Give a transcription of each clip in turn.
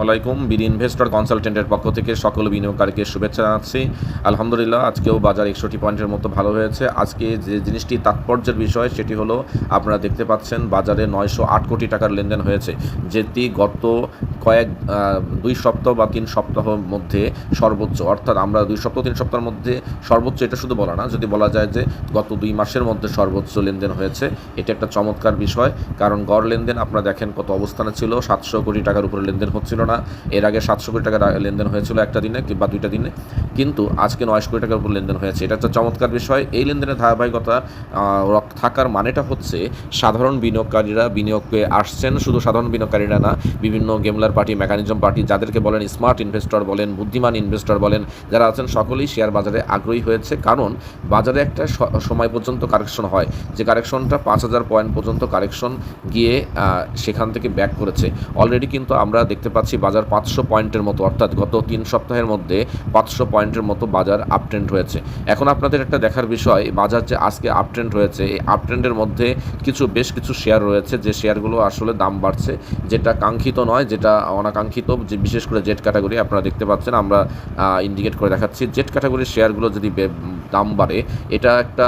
আসসালামাইকুম BD investor কনসালটেন্টের পক্ষ থেকে সকল বিনিয়োগকারীকে শুভেচ্ছা জানাচ্ছি। আলহামদুলিল্লাহ, আজকেও বাজার একষট্টি পয়েন্টের মতো ভালো হয়েছে। আজকে যে জিনিসটি তাৎপর্যের বিষয়, সেটি হলো আপনারা দেখতে পাচ্ছেন বাজারে নয়শো আট কোটি টাকার লেনদেন হয়েছে, যেটি গত কয়েক দুই সপ্তাহ বা তিন সপ্তাহের মধ্যে সর্বোচ্চ। অর্থাৎ আমরা দুই সপ্তাহ, তিন সপ্তাহের মধ্যে সর্বোচ্চ, এটা শুধু বলা না, যদি বলা যায় যে গত দুই মাসের মধ্যে সর্বোচ্চ লেনদেন হয়েছে, এটা একটা চমৎকার বিষয়। কারণ গড় লেনদেন, আপনারা দেখেন কত অবস্থানে ছিল, সাতশো কোটি টাকার উপরে লেনদেন হচ্ছিল না এর আগে সাতশো কোটি টাকার লেনদেন হয়েছিল একটা দিনে কিংবা দুইটা দিনে, কিন্তু আজকে নয়শো কোটি টাকার উপর লেনদেন হয়েছে। এটা একটা চমৎকার বিষয়। এই লেনদেনের ধারাবাহিকতা থাকার মানেটা হচ্ছে সাধারণ বিনিয়োগকারীরা বিনিয়োগে আসছেন, শুধু সাধারণ বিনিয়োগকারীরা না, বিভিন্ন গেমলার পার্টি, মেকানিজম পার্টি, যাদেরকে বলেন স্মার্ট ইনভেস্টর বলেন, বুদ্ধিমান ইনভেস্টর বলেন, যারা আছেন সকলেই শেয়ার বাজারে আগ্রহী হয়েছে। কারণ বাজারে একটা সময় পর্যন্ত কারেকশন হয়। যে কারেকশনটা পাঁচ হাজার পয়েন্ট পর্যন্ত কারেকশন গিয়ে সেখান থেকে ব্যাক করেছে। অলরেডি কিন্তু আমরা দেখতে পাচ্ছি বাজার পাঁচশো পয়েন্টের মতো, অর্থাৎ গত তিন সপ্তাহের মধ্যে পাঁচশো পয়েন্টের মতো বাজার আপট্রেন্ড হয়েছে। এখন আপনাদের একটা দেখার বিষয়, বাজার যে আজকে আপট্রেন্ড হয়েছে, এই আপট্রেন্ডের মধ্যে কিছু, বেশ কিছু শেয়ার রয়েছে। যে শেয়ারগুলো আসলে দাম বাড়ছে, যেটা কাঙ্ক্ষিত নয়, যেটা অনাকাঙ্ক্ষিত, যে বিশেষ করে জেট ক্যাটাগরি আপনারা দেখতে পাচ্ছেন। আমরা ইন্ডিকেট করে দেখাচ্ছি। জেট ক্যাটাগরির শেয়ারগুলো যদি দাম বাড়ে, এটা একটা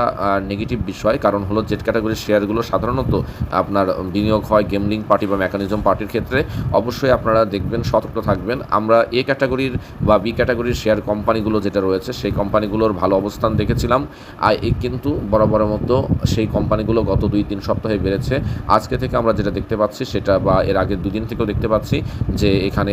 নেগেটিভ বিষয়। কারণ হলো জেট ক্যাটাগরির শেয়ারগুলো সাধারণত আপনার বিনিয়োগ হয় গেমলিং পার্টি বা মেকানিজম পার্টির ক্ষেত্রে। অবশ্যই আপনারা দেখবেন সতর্ক থাকবেন। আমরা এ ক্যাটাগরির বা বি ক্যাটাগরির শেয়ার কোম্পানিগুলো যেটা রয়েছে, সেই কোম্পানিগুলোর ভালো অবস্থান দেখেছিলাম। আর কিন্তু বরাবরের মতো সেই কোম্পানিগুলো গত দুই, তিন সপ্তাহে বেড়েছে। আজকে থেকে আমরা যেটা দেখতে পাচ্ছি, সেটা বা এর আগের দুদিন থেকেও দেখতে পাচ্ছি যে এখানে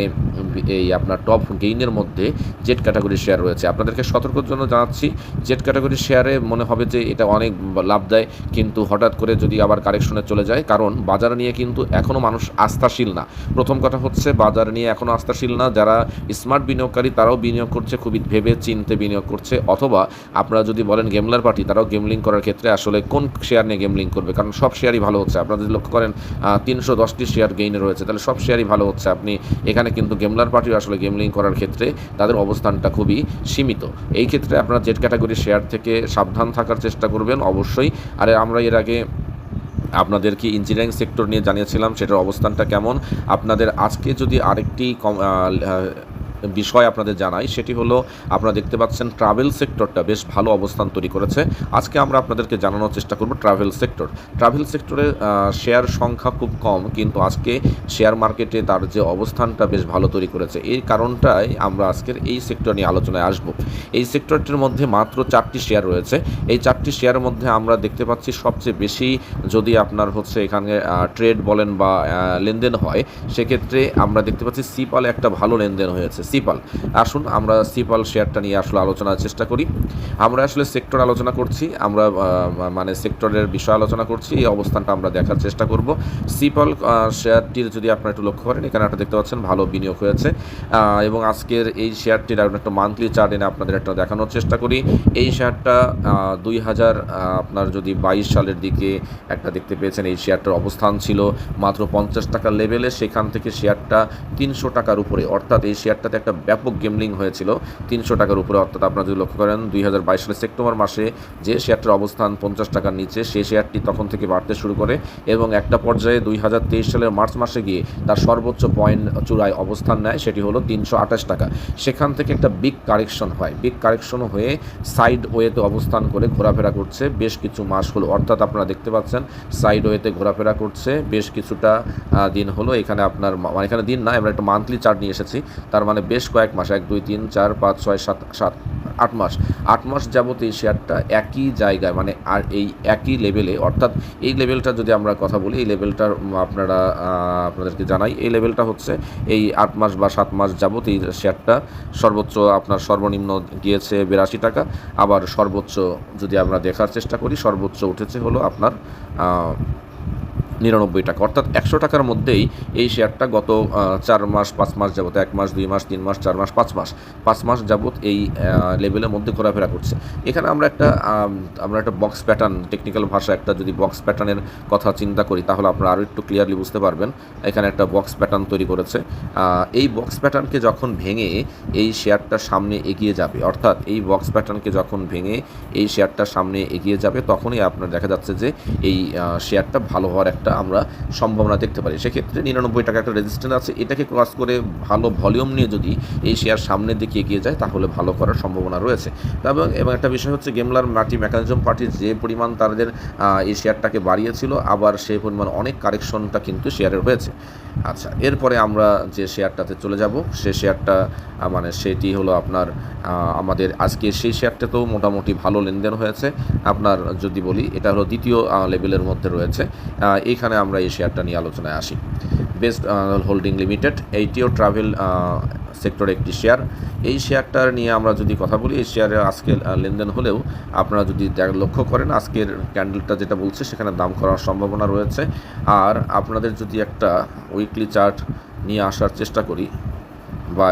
এই আপনার টপ গেইনের মধ্যে জেট ক্যাটাগরির শেয়ার রয়েছে। আপনাদেরকে সতর্কর জন্য জানাচ্ছি জেট ক্যাটাগরির শেয়ারে মনে হবে যে এটা অনেক লাভ দেয়, কিন্তু হঠাৎ করে যদি আবার কারেকশনে চলে যায়, কারণ বাজার নিয়ে কিন্তু এখনও মানুষ আস্থাশীল না। প্রথম কথা হচ্ছে বাজার নিয়ে এখনও আস্থাশীল না। যারা স্মার্ট বিনিয়োগকারী, তারাও বিনিয়োগ করছে খুবই ভেবে চিনতে বিনিয়োগ করছে। অথবা আপনারা যদি বলেন গেমলার পার্টি তারাও গেমলিং করার ক্ষেত্রে আসলে কোন শেয়ার নিয়ে গেমলিং করবে? কারণ সব শেয়ারই ভালো হচ্ছে। আপনারা যদি লক্ষ্য করেন তিনশো দশটি শেয়ার গেইনে রয়েছে। তাহলে সব শেয়ারই ভালো হচ্ছে। আপনি এখানে কিন্তু গেমলার পার্টিও আসলে গেমলিং করার ক্ষেত্রে তাদের অবস্থানটা খুবই সীমিত। এই ক্ষেত্রে আপনারা জেট ক্যাটাগরি শেয়ার থেকে সাবধান থাকার চেষ্টা করবেন অবশ্যই। আর আমরা এর আগে আপনাদেরকে ইঞ্জিনিয়ারিং সেক্টর নিয়ে জানিয়েছিলাম সেটার অবস্থানটা কেমন? আপনাদের আজকে যদি আরেকটি বিষয় আপনাদের জানাই, সেটি হলো, আপনারা দেখতে পাচ্ছেন ট্রাভেল সেক্টরটা বেশ ভালো অবস্থান তৈরি করেছে। আজকে আমরা আপনাদেরকে জানানোর চেষ্টা করব ট্রাভেল সেক্টর ট্রাভেল সেক্টরে শেয়ার সংখ্যা খুব কম, কিন্তু আজকে শেয়ার মার্কেটে তার যে অবস্থানটা বেশ ভালো তৈরি করেছে। এই কারণটাই আমরা আজকের এই সেক্টর নিয়ে আলোচনায় আসব। এই সেক্টরটির মধ্যে মাত্র চারটি শেয়ার রয়েছে। এই চারটি শেয়ারের মধ্যে আমরা দেখতে পাচ্ছি সবচেয়ে বেশি যদি আপনার হচ্ছে এখানে ট্রেড বলেন বা লেনদেন হয়, সেক্ষেত্রে আমরা দেখতে পাচ্ছি সিপালে একটা ভালো লেনদেন হয়েছে। সিপাল। আসুন, আমরা সিপাল শেয়ারটা নিয়ে আসলে আলোচনার চেষ্টা করি। আমরা আসলে সেক্টর আলোচনা করছি, আমরা মানে সেক্টরের বিষয় আলোচনা করছি, এই অবস্থানটা আমরা দেখার চেষ্টা করব। সিপাল শেয়ারটির যদি আপনারা একটু লক্ষ্য করেন, এখানে একটা দেখতে পাচ্ছেন, ভালো বিনিয়োগ হয়েছে। এবং আজকের এই শেয়ারটির আমরা একটা মান্থলি চার্ট এনে আপনাদের একটা দেখানোর চেষ্টা করি। এই শেয়ারটা দুই হাজার আপনার যদি বাইশ সালের দিকে একটা দেখতে পেয়েছেন, এই শেয়ারটার অবস্থান ছিল মাত্র পঞ্চাশ টাকার লেভেলে সেখান থেকে শেয়ারটা তিনশো টাকার উপরে। অর্থাৎ এই শেয়ারটাতে একটা ব্যাপক গেমলিং হয়েছিল। তিনশো টাকার উপরে, অর্থাৎ আপনারা যদি লক্ষ্য করেন, দুই হাজার বাইশ সালের সেপ্টেম্বর মাসে যে শেয়ারটার অবস্থান পঞ্চাশ টাকার নিচে, সেই শেয়ারটি তখন থেকে বাড়তে শুরু করে এবং একটা পর্যায়ে দুই হাজার তেইশ সালের মার্চ মাসে গিয়ে তার সর্বোচ্চ পয়েন্ট চূড়ায় অবস্থান নেয়, সেটি হলো তিনশো আঠাশ টাকা। সেখান থেকে একটা বিগ কারেকশন হয়। বিগ কারেকশন হয়ে সাইড ওয়েতে অবস্থান করে ঘোরাফেরা করছে বেশ কিছু মাস হলো। অর্থাৎ আপনারা দেখতে পাচ্ছেন সাইড ওয়েতে ঘোরাফেরা করছে বেশ কিছুটা দিন হলো। এখানে আপনার মানে এখানে দিন না, আমরা একটা মান্থলি চার্ট নিয়ে এসেছি। তার মানে বেশ কয়েক মাস, এক, দুই, তিন, চার, পাঁচ, ছয়, সাত সাত, আট মাস। আট মাস যাবত এই শেয়ারটা একই জায়গায় মানে আর এই একই লেভেলে, অর্থাৎ এই লেভেলটা যদি আমরা কথা বলি, এই লেভেলটার আপনারা আপনাদেরকে জানাই, এই লেভেলটা হচ্ছে এই আট মাস বা সাত মাস যাবত এই শেয়ারটা সর্বোচ্চ আপনার সর্বনিম্ন গিয়েছে বিরাশি টাকা। আবার সর্বোচ্চ যদি আমরা দেখার চেষ্টা করি, সর্বোচ্চ উঠেছে হলো আপনার নিরানব্বই টাকা। অর্থাৎ একশো টাকার মধ্যেই এই শেয়ারটা গত চার মাস, পাঁচ মাস যাবত, এক মাস, দুই মাস, তিন মাস, চার মাস, পাঁচ মাস পাঁচ মাস যাবত এই লেভেলের মধ্যে ঘোরাফেরা করছে। এখানে আমরা একটা আমরা একটা বক্স প্যাটার্ন টেকনিক্যাল ভাষা একটা যদি বক্স প্যাটার্নের কথা চিন্তা করি, তাহলে আপনারা আরও একটু ক্লিয়ারলি বুঝতে পারবেন। এখানে একটা বক্স প্যাটার্ন তৈরি করেছে। এই বক্স প্যাটার্নকে যখন ভেঙে এই শেয়ারটা সামনে এগিয়ে যাবে, অর্থাৎ এই বক্স প্যাটার্নকে যখন ভেঙে এই শেয়ারটা সামনে এগিয়ে যাবে, তখনই আপনার দেখা যাচ্ছে যে এই শেয়ারটা ভালো হওয়ার একটা একটা আমরা সম্ভাবনা দেখতে পারি। সেক্ষেত্রে নিরানব্বই টাকা একটা রেজিস্ট্যান্স আছে। এটাকে ক্রস করে ভালো ভলিউম নিয়ে যদি এই শেয়ার সামনের দিকে এগিয়ে যায় তাহলে ভালো করার সম্ভাবনা রয়েছে। এবং এবং একটা বিষয় হচ্ছে গেমলার মাটি মেকানিজম পার্টি যে পরিমাণ তাদের এই শেয়ারটাকে বাড়িয়েছিল আবার সেই পরিমাণ অনেক কারেকশনটা কিন্তু শেয়ারের হয়েছে আচ্ছা এরপরে আমরা যে শেয়ারটাতে চলে যাব সে শেয়ারটা মানে সেটি হলো আপনার আমাদের আজকে সেই শেয়ারটাতেও মোটামুটি ভালো লেনদেন হয়েছে। আপনার যদি বলি এটা হলো দ্বিতীয় লেভেলের মধ্যে রয়েছে। আহ, এইখানে আমরা এই শেয়ারটা নিয়ে আলোচনায় আসি। বেস্ট হোল্ডিং লিমিটেড, এইটিও ট্রাভেল সেক্টরের একটি শেয়ার। এই শেয়ারটার নিয়ে আমরা যদি কথা বলি, এই শেয়ারে আজকে লেনদেন হলেও আপনারা যদি লক্ষ্য করেন, আজকের ক্যান্ডেলটা যেটা বলছে, সেখানে দাম করার সম্ভাবনা রয়েছে। আর আপনাদের যদি একটা উইকলি চার্ট নিয়ে আসার চেষ্টা করি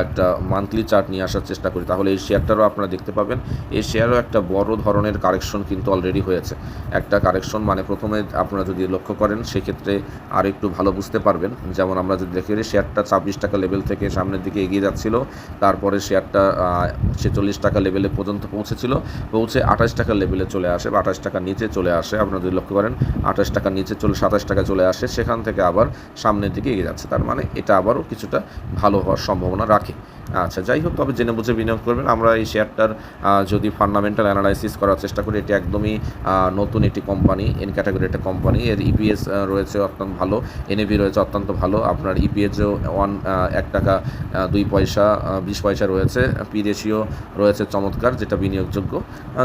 একটা মান্থলি চার্ট নিয়ে আসার চেষ্টা করি। তাহলে এই শেয়ারটারও আপনারা দেখতে পাবেন। এই শেয়ারও একটা বড় ধরনের কারেকশন কিন্তু অলরেডি হয়েছে। একটা কারেকশন মানে প্রথমে আপনারা যদি লক্ষ্য করেন, সেক্ষেত্রে আর একটু ভালো বুঝতে পারবেন। যেমন আমরা যদি দেখি শেয়ারটা ছাব্বিশ টাকা লেভেল থেকে সামনের দিকে এগিয়ে যাচ্ছিল। তারপরে শেয়ারটা ছেচল্লিশ টাকা লেভেলে পর্যন্ত পৌঁছেছিল। পৌঁছে আঠাশ টাকা লেভেলে চলে আসে বা আঠাশ টাকার নিচে চলে আসে। আপনারা যদি লক্ষ্য করেন, আঠাশ টাকার নিচে চলে, সাতাশ টাকা চলে আসে। সেখান থেকে আবার সামনের দিকে এগিয়ে যাচ্ছে। তার মানে এটা আবারও কিছুটা ভালো হওয়ার সম্ভাবনা রাখে। আচ্ছা যাই হোক, তবে জেনে বুঝে বিনিয়োগ করবেন। আমরা এই শেয়ারটার যদি ফান্ডামেন্টাল অ্যানালাইসিস করার চেষ্টা করি, এটি একদমই নতুন একটি কোম্পানি এন ক্যাটাগরি একটা কোম্পানি এর ইপিএস রয়েছে অত্যন্ত ভালো এনএভি রয়েছে অত্যন্ত ভালো। আপনার ইপিএসও ওয়ান এক টাকা দুই পয়সা বিশ পয়সা রয়েছে। পি রেশিও রয়েছে চমৎকার, যেটা বিনিয়োগযোগ্য।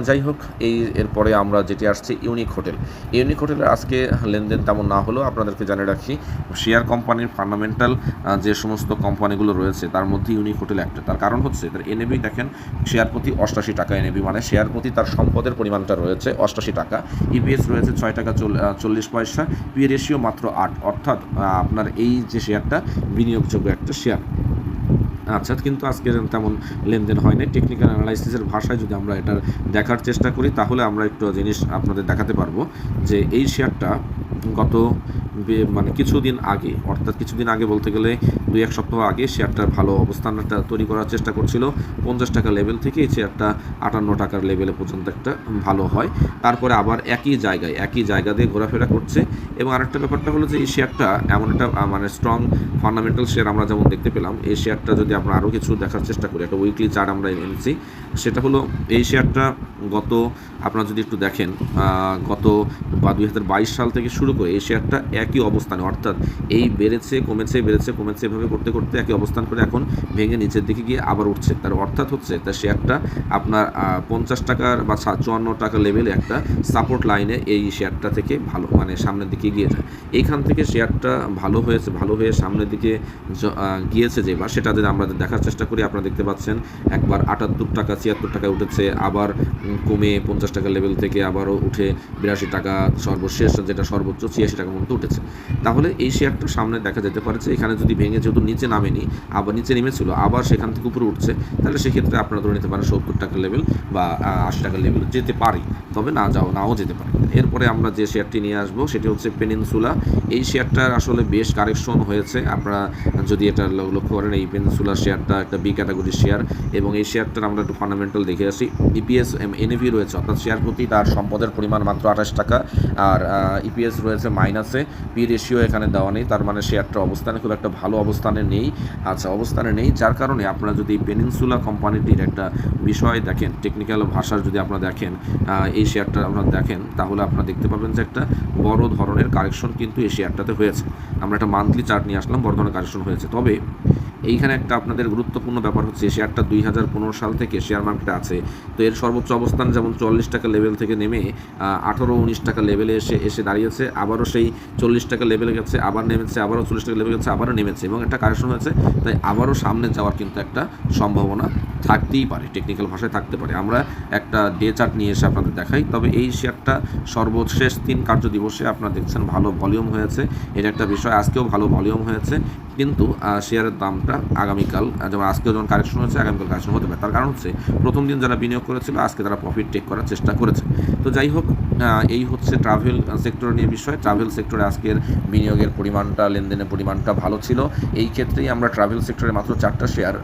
যাই হোক, এই, এরপরে আমরা যেটি আসছে ইউনিক হোটেল ইউনিক হোটেলের আজকে লেনদেন তেমন না হলেও আপনাদেরকে জানিয়ে রাখি শেয়ার কোম্পানির ফান্ডামেন্টাল যে সমস্ত কোম্পানিগুলো রয়েছে, তার মধ্যে ইউনিক হোটেল একটা। তার কারণ হচ্ছে, তার এনএবি দেখেন, শেয়ার প্রতি অষ্টাশি টাকা এনএবি মানে শেয়ার প্রতি তার সম্পদের পরিমাণটা রয়েছে অষ্টাশি টাকা। ইপিএস রয়েছে ছয় টাকা চল- চল্লিশ পয়সা, পি রেশিও মাত্র আট। অর্থাৎ আপনার এই যে শেয়ারটা, বিনিয়োগযোগ্য একটা শেয়ার। আচ্ছা কিন্তু আজকে তেমন লেনদেন হয়নি টেকনিক্যাল অ্যানালাইসিসের ভাষায় যদি আমরা এটার দেখার চেষ্টা করি, তাহলে আমরা একটু জিনিস আপনাদের দেখাতে পারব যে এই শেয়ারটা গত মানে কিছুদিন আগে, অর্থাৎ কিছুদিন আগে বলতে গেলে দুই এক সপ্তাহ আগে শেয়ারটার ভালো অবস্থানটা তৈরি করার চেষ্টা করছিল। পঞ্চাশ টাকা লেভেল থেকে শেয়ারটা আটান্ন টাকার লেভেলে পর্যন্ত একটা ভালো হয়। তারপরে আবার একই জায়গায়, একই জায়গা দিয়ে ঘোরাফেরা করছে। এবং আরেকটা ব্যাপারটা হলো যে এই শেয়ারটা এমন একটা মানে স্ট্রং ফান্ডামেন্টাল শেয়ার আমরা যেমন দেখতে পেলাম, এই শেয়ারটা যদি আমরা আরও কিছু দেখার চেষ্টা করি, একটা উইকলি চার্ট আমরা এনেছি, সেটা হলো এই শেয়ারটা গত, আপনারা যদি একটু দেখেন গত বা দুই হাজার বাইশ সাল থেকে শুরু করে এই শেয়ারটা একই অবস্থানে, অর্থাৎ এই বেড়েছে, কমেছে বেড়েছে, কমেছে, এভাবে করতে করতে একই অবস্থান করে এখন ভেঙে নিচের দিকে গিয়ে আবার উঠছে। তার অর্থাৎ হচ্ছে তার শেয়ারটা আপনার পঞ্চাশ টাকার বা চুয়ান্ন টাকা লেভেলে একটা সাপোর্ট লাইনে এই শেয়ারটা থেকে ভালো মানে সামনের দিকে গিয়ে যায়। এইখান থেকে শেয়ারটা ভালো হয়েছে, ভালো হয়ে সামনের দিকে য- গিয়েছে যেবার সেটা যদি আমরা দেখার চেষ্টা করি, আপনারা দেখতে পাচ্ছেন একবার আটাত্তর টাকা, ছিয়াত্তর টাকায় উঠেছে, আবার কমে পঞ্চাশ টাকা লেভেল থেকে আবারও উঠে বিরাশি টাকা সর্বশেষ, যেটা সর্বোচ্চ ছিয়াশি টাকার মতো উঠেছে। তাহলে এই শেয়ারটা সামনে দেখা যেতে পারে যে এখানে যদি ভেঙে যেহেতু নিচে নামেনি, আবার নিচে নেমেছিল, আবার সেখান থেকে উপরে উঠছে, তাহলে সেক্ষেত্রে আপনারা ধরে নিতে পারেন সত্তর টাকার লেভেল বা আশি টাকার লেভেল যেতে পারে, তবে না যাও, নাও যেতে পারে। এরপরে আমরা যে শেয়ারটি নিয়ে আসব, সেটি হচ্ছে পেনিনসুলা এই শেয়ারটার আসলে বেশ কারেকশন হয়েছে, আপনারা যদি এটা লক্ষ্য করেন, এই পেনিনসুলার শেয়ারটা একটা বি ক্যাটাগরির শেয়ার এবং এই শেয়ারটার আমরা একটু ফান্ডামেন্টাল দেখে আসি। ইপিএস এনএভি রয়েছে, অর্থাৎ শেয়ার প্রতি তার সম্পদের পরিমাণ মাত্র আঠাশ টাকা, আর ইপিএস রয়েছে মাইনাসে পি রেশিও এখানে দেওয়া নেই, তার মানে শেয়ারটার অবস্থানে খুব একটা ভালো অবস্থানে নেই। আচ্ছা অবস্থানে নেই, যার কারণে আপনারা যদি পেনিনসুলা কোম্পানিটির একটা বিষয় দেখেন টেকনিক্যাল ভাষার যদি আপনারা দেখেন এই শেয়ারটা আপনারা দেখেন, তাহলে আপনারা দেখতে পাবেন যে একটা বড় ধরনের কারেকশন কিন্তু এই শেয়ারটাতে হয়েছে। আমরা একটা মান্থলি চার্ট নিয়ে আসলাম, বড় ধরনের কারেকশন হয়েছে। তবে এইখানে একটা আপনাদের গুরুত্বপূর্ণ ব্যাপার হচ্ছে, শেয়ারটা দুই হাজার পনেরো সাল থেকে শেয়ার মার্কেটে আছে। তো এর সর্বোচ্চ অবস্থান যেমন চল্লিশ টাকা লেভেল থেকে নেমে আঠারো উনিশ টাকা লেভেলে এসে এসে দাঁড়িয়েছে, আবারও সেই চল্লিশ টাকা লেভেলে গেছে, আবার নেমেছে, আবারও চল্লিশ টাকা লেভেল গেছে, আবারও নেমেছে এবং একটা কারেকশন হয়েছে। তাই আবারও সামনে যাওয়ার কিন্তু একটা সম্ভাবনা থাকতেই পারে টেকনিক্যাল ভাষায় থাকতে পারে। আমরা একটা ডে চার্ট নিয়ে এসে আপনাদের দেখাই। তবে এই শেয়ারটা সর্বশেষ তিন কার্য দিবসে আপনারা দেখছেন ভালো ভলিউম হয়েছে। এটা একটা বিষয়, আজকেও ভালো ভলিউম হয়েছে। কিন্তু শেয়ারের দামটা আগামীকাল যেমন আজকেও যখন কারেকশন হয়েছে, আগামীকাল কারেকশন হতে পারে। তার কারণ হচ্ছে, প্রথম দিন যারা বিনিয়োগ করেছিল, আজকে তারা প্রফিট টেক করার চেষ্টা করেছে। তো যাই হোক এই হচ্ছে ট্রাভেল সেক্টর নিয়ে বিষয়। ট্রাভেল সেক্টরে আজকের বিনিয়োগের পরিমাণটা, লেনদেনের পরিমাণটা ভালো ছিল। এই ক্ষেত্রেই আমরা ট্রাভেল সেক্টরে মাত্র চারটা শেয়ার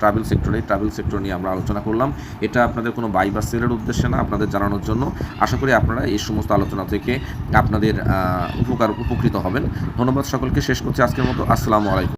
ট্রাভেল সেক্টরে ট্রাভেল সেক্টর নিয়ে আমরা আলোচনা করলাম। এটা আপনাদের কোনো বাই বা সেলের উদ্দেশ্যে না, আপনাদের জানানোর জন্য। আশা করি আপনারা এই সমস্ত আলোচনা থেকে আপনাদের উপকার উপকৃত হবেন। ধন্যবাদ সকলকে। শেষ করছি আজকের মতো। আসসালামু আলাইকুম।